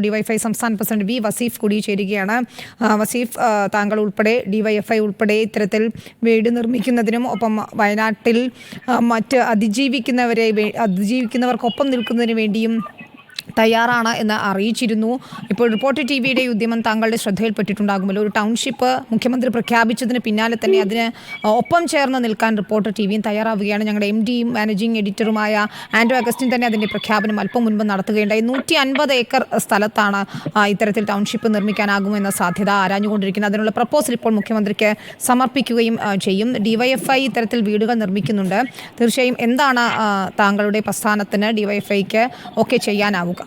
DYFI സംസ്ഥാന president V Wasif കൂടി ചേരുകയാണ് വസീഫ് താങ്കൾ ഉൾപ്പെടെ ഡിവൈഎഫ്ഐ ഉൾപ്പെടെ ഇത്തരത്തിൽ വീട് നിർമ്മിക്കുന്നതിനും ഒപ്പം വയനാട്ടിൽ മറ്റ് അതിജീവിക്കുന്നവരെ അതിജീവിക്കുന്നവർക്കൊപ്പം നിൽക്കുന്നതിന് വേണ്ടിയും തയ്യാറാണ് എന്ന് അറിയിച്ചിരുന്നു. ഇപ്പോൾ റിപ്പോർട്ട് ടി വിയുടെ ഉദ്യമം താങ്കളുടെ ശ്രദ്ധയിൽപ്പെട്ടിട്ടുണ്ടാകുമല്ലോ. ഒരു ടൗൺഷിപ്പ് മുഖ്യമന്ത്രി പ്രഖ്യാപിച്ചതിന് പിന്നാലെ തന്നെ അതിന് ഒപ്പം ചേർന്ന് നിൽക്കാൻ റിപ്പോർട്ടർ ടി വിയും തയ്യാറാവുകയാണ്. ഞങ്ങളുടെ എം ഡിയും മാനേജിംഗ് എഡിറ്ററുമായ ആൻഡ്രോ അഗസ്റ്റിൻ തന്നെ അതിന്റെ പ്രഖ്യാപനം അല്പം മുൻപ് നടത്തുകയുണ്ടായി. നൂറ്റി അൻപത് ഏക്കർ സ്ഥലത്താണ് ഇത്തരത്തിൽ ടൗൺഷിപ്പ് നിർമ്മിക്കാനാകുമെന്ന സാധ്യത ആരാഞ്ഞുകൊണ്ടിരിക്കുന്നത് അതിനുള്ള പ്രപ്പോസൽ ഇപ്പോൾ മുഖ്യമന്ത്രിക്ക് സമർപ്പിക്കുകയും ചെയ്യും. ഡിവൈഎഫ്ഐ ഇത്തരത്തിൽ വീടുകൾ നിർമ്മിക്കുന്നുണ്ട്. തീർച്ചയായും എന്താണ് താങ്കളുടെ പ്രസ്ഥാനത്തിന് ഡിവൈഎഫ്ഐക്ക് ഒക്കെ ചെയ്യാനാവുക?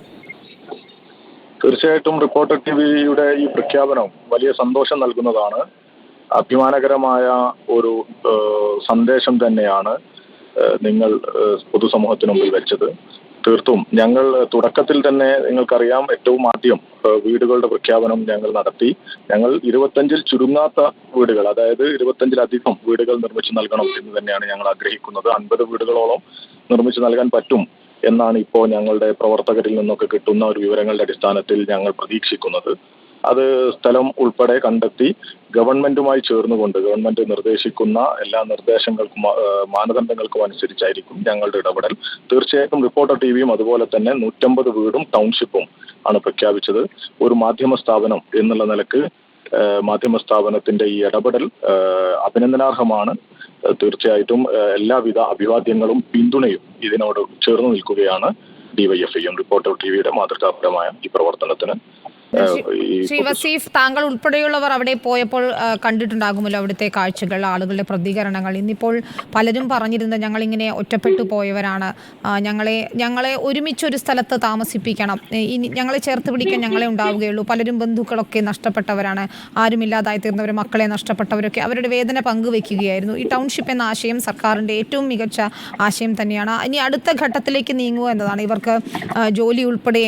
തീർച്ചയായിട്ടും റിപ്പോർട്ടർ ടി വിയുടെ ഈ പ്രഖ്യാപനം വലിയ സന്തോഷം നൽകുന്നതാണ്. അഭിമാനകരമായ ഒരു സന്ദേശം തന്നെയാണ് നിങ്ങൾ പൊതുസമൂഹത്തിന് മുമ്പിൽ വെച്ചത്. തീർത്തും ഞങ്ങൾ തുടക്കത്തിൽ തന്നെ നിങ്ങൾക്കറിയാം ഏറ്റവും ആദ്യം വീടുകളുടെ പ്രഖ്യാപനം ഞങ്ങൾ നടത്തി. ഞങ്ങൾ ഇരുപത്തഞ്ചിൽ ചുരുങ്ങാത്ത വീടുകൾ അതായത് ഇരുപത്തഞ്ചിലധികം വീടുകൾ നിർമ്മിച്ചു നൽകണം എന്ന് തന്നെയാണ് ഞങ്ങൾ ആഗ്രഹിക്കുന്നത്. അൻപത് വീടുകളോളം നിർമ്മിച്ചു നൽകാൻ പറ്റും. എന്നാണ് ഇപ്പോൾ ഞങ്ങളുടെ പ്രവർത്തകരിൽ നിന്നൊക്കെ കിട്ടുന്ന ഒരു വിവരങ്ങളുടെ അടിസ്ഥാനത്തിൽ ഞങ്ങൾ പ്രതീക്ഷിക്കുന്നത്. അത് സ്ഥലം ഉൾപ്പെടെ കണ്ടെത്തി ഗവൺമെന്റുമായി ചേർന്നുകൊണ്ട് ഗവൺമെന്റ് നിർദ്ദേശിക്കുന്ന എല്ലാ നിർദ്ദേശങ്ങൾക്കും മാനദണ്ഡങ്ങൾക്കും അനുസരിച്ചായിരിക്കും ഞങ്ങളുടെ ഇടപെടൽ. തീർച്ചയായിട്ടും റിപ്പോർട്ടർ ടി വിയും അതുപോലെ തന്നെ നൂറ്റമ്പത് വീടും ടൗൺഷിപ്പും ആണ് പ്രഖ്യാപിച്ചത്. ഒരു മാധ്യമ സ്ഥാപനം എന്നുള്ള നിലയ്ക്ക് മാധ്യമ സ്ഥാപനത്തിന്റെ ഈ ഇടപെടൽ അഭിനന്ദനാർഹമാണ്. തീർച്ചയായിട്ടും എല്ലാവിധ അഭിവാദ്യങ്ങളും പിന്തുണയും ഇതിനോട് ചേർന്ന് നിൽക്കുകയാണ് ഡിവൈഎഫ്ഐയും റിപ്പോർട്ടർ ടി വിയുടെ മാതൃകാപരമായ ഈ പ്രവർത്തനത്തിന്. ശ്രീ വസീഫ് താങ്കൾ ഉൾപ്പെടെയുള്ളവർ അവിടെ പോയപ്പോൾ കണ്ടിട്ടുണ്ടാകുമല്ലോ അവിടുത്തെ കാഴ്ചകൾ ആളുകളുടെ പ്രതികരണങ്ങൾ. ഇന്നിപ്പോൾ പലരും പറഞ്ഞിരുന്ന ഞങ്ങൾ ഇങ്ങനെ ഒറ്റപ്പെട്ടു പോയവരാണ്. ഞങ്ങളെ ഞങ്ങളെ ഞങ്ങളെ ഒരുമിച്ചൊരു സ്ഥലത്ത് താമസിപ്പിക്കണം. ഇനി ഞങ്ങളെ ചേർത്ത് പിടിക്കാൻ ഞങ്ങളെ ഉണ്ടാവുകയുള്ളൂ. പലരും ബന്ധുക്കളൊക്കെ നഷ്ടപ്പെട്ടവരാണ്. ആരുമില്ലാതായി തീർന്നവർ മക്കളെ നഷ്ടപ്പെട്ടവരൊക്കെ അവരുടെ വേദന പങ്കുവെക്കുകയായിരുന്നു. ഈ ടൗൺഷിപ്പ് എന്ന ആശയം സർക്കാരിന്റെ ഏറ്റവും മികച്ച ആശയം തന്നെയാണ്. ഇനി അടുത്ത ഘട്ടത്തിലേക്ക് നീങ്ങുക എന്നതാണ്. ഇവർക്ക് ജോലി ഉൾപ്പെടെ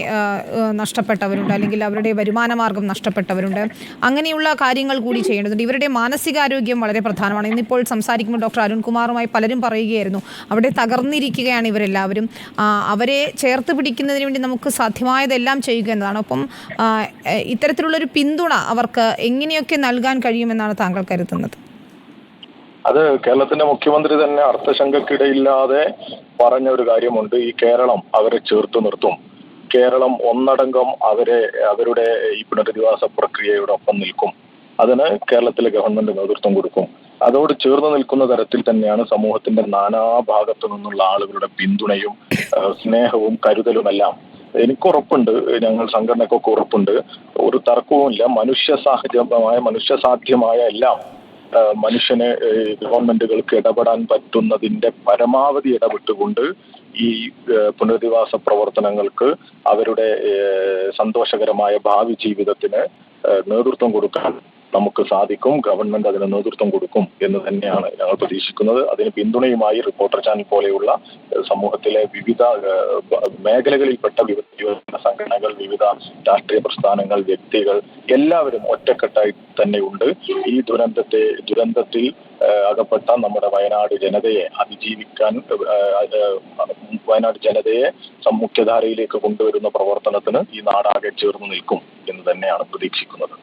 നഷ്ടപ്പെട്ടവരുണ്ട്. അല്ലെങ്കിൽ അവരുടെ വരുമാന മാർഗം നഷ്ടപ്പെട്ടവരുണ്ട്. അങ്ങനെയുള്ള കാര്യങ്ങൾ കൂടി ചെയ്യേണ്ടതുണ്ട്. ഇവരുടെ മാനസികാരോഗ്യം വളരെ പ്രധാനമാണ്. ഇന്നിപ്പോൾ സംസാരിക്കുമ്പോൾ ഡോക്ടർ അരുൺകുമാറുമായി പലരും പറയുകയായിരുന്നു. അവിടെ തകർന്നിരിക്കുകയാണ് ഇവരെല്ലാവരും. അവരെ ചേർത്ത് പിടിക്കുന്നതിന് വേണ്ടി നമുക്ക് സാധ്യമായതെല്ലാം ചെയ്യുക എന്നതാണ്. ഒരു ഇത്തരത്തിലുള്ളൊരു പിന്തുണ അവർക്ക് എങ്ങനെയൊക്കെ നൽകാൻ കഴിയുമെന്നാണ് താങ്കൾ കരുതുന്നത്? അത് കേരളത്തിന്റെ മുഖ്യമന്ത്രി തന്നെ അർത്ഥശങ്കക്കിടയില്ലാതെ പറഞ്ഞ ഒരു കാര്യമുണ്ട്. ഈ കേരളം അവരെ ചേർത്ത് നിർത്തും. കേരളം ഒന്നടങ്കം അവരെ അവരുടെ ഈ പുനരധിവാസ പ്രക്രിയയോടൊപ്പം നിൽക്കും. അതിന് കേരളത്തിലെ ഗവൺമെന്റ് നേതൃത്വം കൊടുക്കും. അതോട് ചേർന്ന് നിൽക്കുന്ന തരത്തിൽ തന്നെയാണ് സമൂഹത്തിന്റെ നാനാഭാഗത്തു നിന്നുള്ള ആളുകളുടെ പിന്തുണയും സ്നേഹവും കരുതലുമെല്ലാം. എനിക്ക് ഉറപ്പുണ്ട് ഞങ്ങൾ സംഘടനക്കൊക്കെ ഉറപ്പുണ്ട്. ഒരു തർക്കവുമില്ല. മനുഷ്യ സാഹചര്യമായ മനുഷ്യസാധ്യമായ എല്ലാം മനുഷ്യന് ഗവൺമെന്റുകൾക്ക് ഇടപെടാൻ പറ്റുന്നതിന്റെ പരമാവധി ഇടപെട്ടുകൊണ്ട് ഈ പുനരധിവാസ പ്രവർത്തനങ്ങൾക്ക് അവരുടെ സന്തോഷകരമായ ഭാവി ജീവിതത്തിന് നേതൃത്വം കൊടുക്കാൻ നമുക്ക് സാധിക്കും. ഗവൺമെന്റ് അതിന് നേതൃത്വം കൊടുക്കും എന്ന് തന്നെയാണ് ഞങ്ങൾ പ്രതീക്ഷിക്കുന്നത്. അതിന് പിന്തുണയുമായി റിപ്പോർട്ടർ ചാനൽ പോലെയുള്ള സമൂഹത്തിലെ വിവിധ മേഖലകളിൽപ്പെട്ട വിവിധ സംഘടനകൾ വിവിധ രാഷ്ട്രീയ പ്രസ്ഥാനങ്ങൾ വ്യക്തികൾ എല്ലാവരും ഒറ്റക്കെട്ടായി തന്നെയുണ്ട് ഈ ദുരന്തത്തെ ദുരന്തത്തിൽ അകപ്പെട്ട നമ്മുടെ വയനാട് ജനതയെ അതിജീവിക്കാൻ വയനാട് ജനതയെ മുഖ്യധാരയിലേക്ക് കൊണ്ടുവരുന്ന പ്രവർത്തനത്തിന് ഈ നാടാകെ ചേർന്ന് നിൽക്കും എന്ന് തന്നെയാണ് പ്രതീക്ഷിക്കുന്നത്.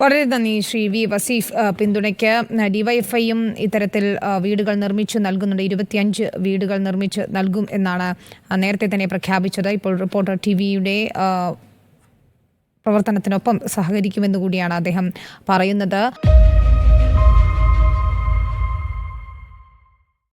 വളരെ നന്ദി ശ്രീ വി വസീഫ് പിന്തുണയ്ക്ക് ഡിവൈഎഫ്ഐയും ഇത്തരത്തിൽ വീടുകൾ നിർമ്മിച്ചു നൽകുന്നുണ്ട്. ഇരുപത്തിയഞ്ച് വീടുകൾ നിർമ്മിച്ച് നൽകും എന്നാണ് നേരത്തെ തന്നെ പ്രഖ്യാപിച്ചത്. ഇപ്പോൾ റിപ്പോർട്ടർ ടി വിയുടെ പ്രവർത്തനത്തിനൊപ്പം സഹകരിക്കുമെന്ന് കൂടിയാണ് അദ്ദേഹം പറയുന്നത്.